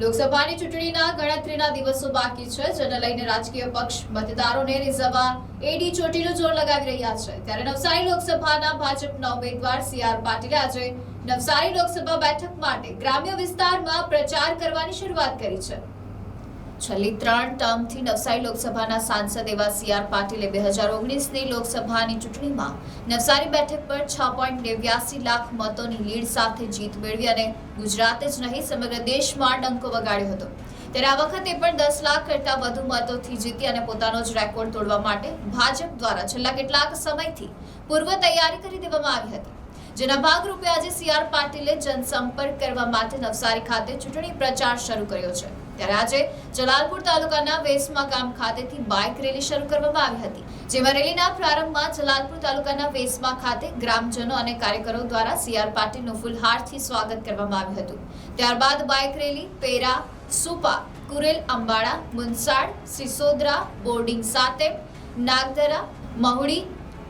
લોકસભાની ચૂંટણીના ગણતરીના દિવસો બાકી છે, જેને લઈને રાજકીય પક્ષ મતદારોને રીઝવવા એડી ચોટીનું જોર લગાવી રહ્યા છે. ત્યારે નવસારી લોકસભાના ભાજપના ઉમેદવાર સી આર પાટીલે આજે નવસારી લોકસભા બેઠક માટે ગ્રામ્ય વિસ્તારમાં પ્રચાર કરવાની શરૂઆત કરી છે. છેલ્લી ત્રણ ટર્મથી નવસારી લોકસભાના સાંસદ એવા સી આર પાટીલે બે હજાર ઓગણીસની લોકસભાની ચૂંટણીમાં નવસારી બેઠક પર છ પોઈન્ટ નેવ્યાસી લાખ મતોની લીડ સાથે જીત મેળવી અને ગુજરાત જ નહીં, સમગ્ર દેશમાં ડંકો વગાડ્યો હતો. ત્યારે આ વખતે પણ દસ લાખ કરતા વધુ મતોથી જીતી અને પોતાનો જ રેકોર્ડ તોડવા માટે ભાજપ દ્વારા છેલ્લા કેટલાક સમયથી પૂર્વ તૈયારી કરી દેવામાં આવી હતી. જેના ભાગરૂપે આજે સીઆર પાટીલે જનસંપર્ક કરવા માટે નવસારી ખાતે ચૂંટણી પ્રચાર શરૂ કર્યો છે. ત્યારે આજે જલાલપુર તાલુકાના વેસમા ગામ ખાતેથી બાઇક રેલી શરૂ કરવામાં આવી હતી, જેમાં રેલીના પ્રારંભમાં જલાલપુર તાલુકાના વેસમા ખાતે ગ્રામજનો અને કાર્યકરો દ્વારા સીઆર પાટીલનું ફૂલહારથી સ્વાગત કરવામાં આવ્યું હતું. ત્યારબાદ bike rally, Pera, Supa, Kurel Ambada, Munsad, Sisodra, boarding સાતે નાગદરા મહુડી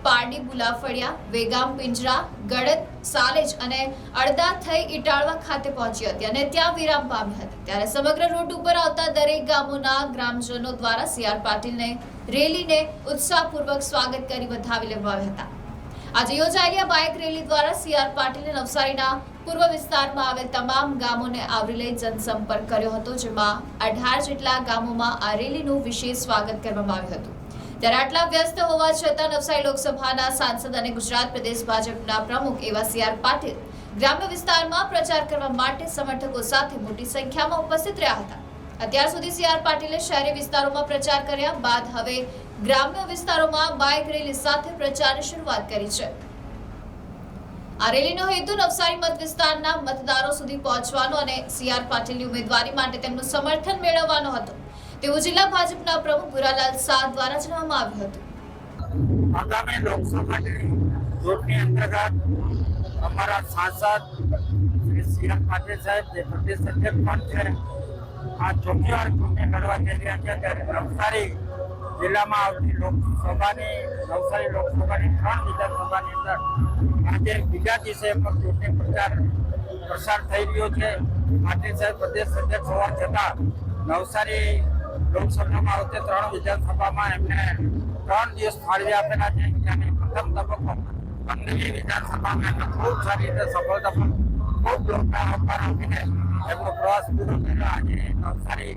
પારડી બુલાફળિયા વેગામ, પિંજરા ગળદ સાલેજ અને અડધા થઈ ઇટાળવા ખાતે પહોંચી હતી અને ત્યાં વિરામ પામી હતી. ત્યારે સમગ્ર રૂટ ઉપર આવતા દરેક ગામોના ગ્રામજનો દ્વારા સીઆર પાટીલને રેલીને ઉત્સાહપૂર્વક સ્વાગત કરી વધાવી લેવાયા હતા. આજે યોજાયેલી બાઇક રેલી દ્વારા સીઆર પાટીલે નવસારીના પૂર્વ વિસ્તારમાં આવેલ તમામ ગામોને આવરી લઈ જનસંપર્ક કર્યો હતો, જેમાં અઢાર જેટલા ગામોમાં આ રેલીનું વિશેષ સ્વાગત કરવામાં આવ્યું હતું. ત્યારે આટલા વ્યસ્ત હોવા છતાં નવસારી લોકસભાના સાંસદ અને ગુજરાત પ્રદેશ ભાજપના પ્રમુખ એવા સી આર પાટીલ ગ્રામ્ય વિસ્તારમાં પ્રચાર કરવા માટે સમર્થકો સાથે મોટી સંખ્યામાં ઉપસ્થિત રહ્યા હતા. અત્યાર સુધી સી આર પાટીલે શહેરી વિસ્તારોમાં પ્રચાર કર્યા બાદ હવે ગ્રામ્ય વિસ્તારોમાં બાઇક રેલી સાથે પ્રચારની શરૂઆત કરી છે. આ રેલીનો હેતુ નવસારી મત વિસ્તારના મતદારો સુધી પહોંચવાનો અને સી આર પાટીલની ઉમેદવારી માટે તેમનું સમર્થન મેળવવાનો હતો. તેવું જિલ્લા ભાજપના પ્રમુખ ભુરાલાલ શાહ દ્વારા જણાવવામાં આવ્યું હતું. આગામી લોકસભાની ચૂંટણી અંતર્ગત અમારા સાંસદ શ્રી સી આર પાટીલ સાહેબ, જે પ્રદેશ અધ્યક્ષ પણ છે, આ ચોથી વાર ચૂંટણી લડવા જઈ રહ્યા છે ત્યારે નવસારી જિલ્લામાં આવતી લોકસભાની, નવસારી લોકસભાની ત્રણ વિધાનસભાની અંદર આજે બીજા દિવસે પણ ચૂંટણી પ્રચાર પ્રસાર થઈ રહ્યો છે. પાટીલ સાહેબ, પ્રદેશ અધ્યક્ષ હોવા છતાં નવસારી લોકસભામાં આવતી ત્રણ વિધાનસભામાં એમને ત્રણ દિવસ ફાળવી આપેલા છે. ત્યાંની પ્રથમ તબક્કો પંદરમી વિધાનસભામાં એમને ખૂબ સારી રીતે સફળતા પણ ખૂબ લોકો આભાર આપીને એમનો પ્રવાસ પૂરો કર્યો. આજે નવસારી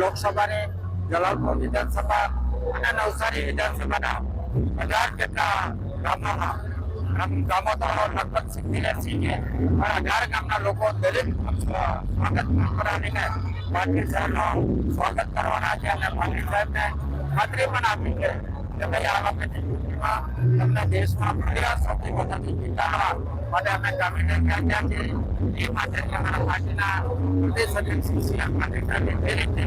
લોકસભાની જલાલપુર વિધાનસભા અને નવસારી વિધાનસભાના અઢાર જેટલા ગામોમાં, ગામો તો લગભગ સિત્તેર એસી છે પણ અઢાર ગામના લોકો દરેક સ્વાગત કરાવીને પાટીલ સાહેબનું સ્વાગત કરવાના છે અને પાટીલ સાહેબને ખાતરી પણ આપી છે કે ભાઈ આ વખતે તમને દેશમાં પ્રયાસ સૌથી વધારે જીતાડવા માટે અમે કામીને ત્યાં છીએ એ માટે અમારા પાર્ટીના પ્રદેશ અધ્યક્ષ શ્રી આર પાટીલ સાહેબે જે રીતે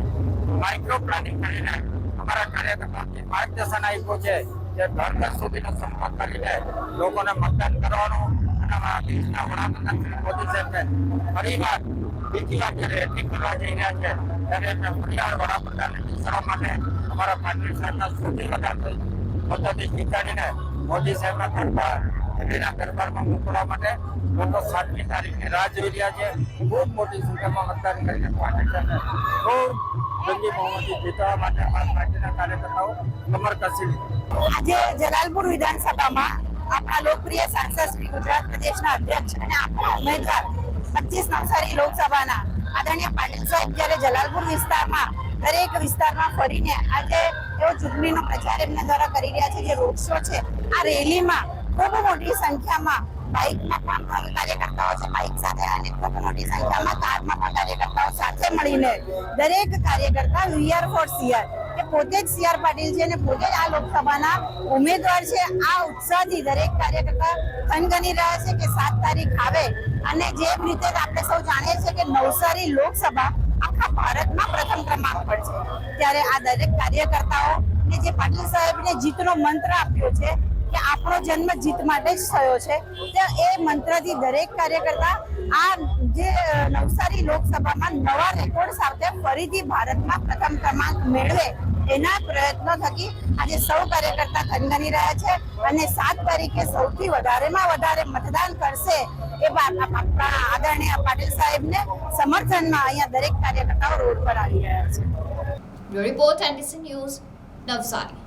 માઇક્રો પ્લાનિંગ કરીને અમારા કાર્યકર્તાઓને માર્ગદર્શન આપ્યું છે કે ઘર ઘર સુધીનો સંપર્ક કરીને લોકોને મતદાન કરવાનું અને દેશના વડાપ્રધાન મોદી સાહેબને ફરીવાર બીજી વાર જ્યારે એન્ટ્રી કરવા જઈ રહ્યા છે ત્યારે એમને ફરીવાર વડાપ્રધાનને બેસાડવા માટે અમારા પાટીલ સાહેબના સૌથી વધારે પદ્ધતિ સ્વીકારીને મોદી સાહેબના દરબાર દિલ્હીના દરબારમાં મોકલવા માટે લોકો સાતમી તારીખની રાહ જોઈ રહ્યા છે ખૂબ મોટી સંખ્યામાં મતદાન કરીને પાટીલ સાહેબને ખૂબ જંગી બહુમતી જીતવા માટે અમારા પાર્ટીના કાર્યકર્તાઓ કમર કસી આજે જલાલપુર વિધાનસભામાં આપણા લોકપ્રિય સાંસદ શ્રી ગુજરાત પ્રદેશના અધ્યક્ષ અને આપણા ઉમેદવાર પચીસ નવસારી લોકસભાના આદરણીય પાટીલ સાહેબ જ્યારે જલાલપુર વિસ્તારમાં દરેક વિસ્તારમાં ફરીને આજે એવો ચૂંટણીનો પ્રચાર એમના દ્વારા કરી રહ્યા છે, જે રોડ શો છે, આ રેલીમાં ખૂબ મોટી સંખ્યામાં બાઇકમાં પણ કાર્યકર્તાઓ છે, બાઇક સાથે અને ખૂબ મોટી સંખ્યામાં કારમાં પણ કાર્યકર્તાઓ સાથે મળીને દરેક કાર્યકર્તા વીઆર ફોર સીઆર કે પોતે જ સીઆર પાટીલ છે અને પોતે જ આ લોકસભાના ઉમેદવાર છે. આ ઉત્સાહથી દરેક કાર્યકર્તા થનગની રહ્યા છે કે સાત તારીખ આવે. અને જે રીતે આપણે સૌ જાણીએ છીએ કે નવસારી લોકસભા આખા ભારતમાં પ્રથમ ક્રમાંક પર છે. ત્યારે આ દરેક કાર્યકર્તાઓ ને જે પાટીલ સાહેબને જીતનો મંત્ર આપ્યો છે કે આપણો જન્મ જીત માટે જ થયો છે. તો એ મંત્રથી દરેક કાર્યકર્તા આ જે નવસારી લોકસભામાં નવા રેકોર્ડ સાથે ફરીથી ભારતમાં પ્રથમ ક્રમાંક મેળવે એના પ્રયત્નો થકી આજે સૌ કાર્યકર્તા ખનગની રહ્યા છે અને સાત તારીખે સૌથી વધારેમાં વધારે મતદાન કરશે એ આપણા આદરણીય પાટીલ સાહેબને સમર્થનમાં અહીંયા દરેક કાર્યકર્તાઓ રોડ પર આવી રહ્યા છે. Report NDC news Navsari.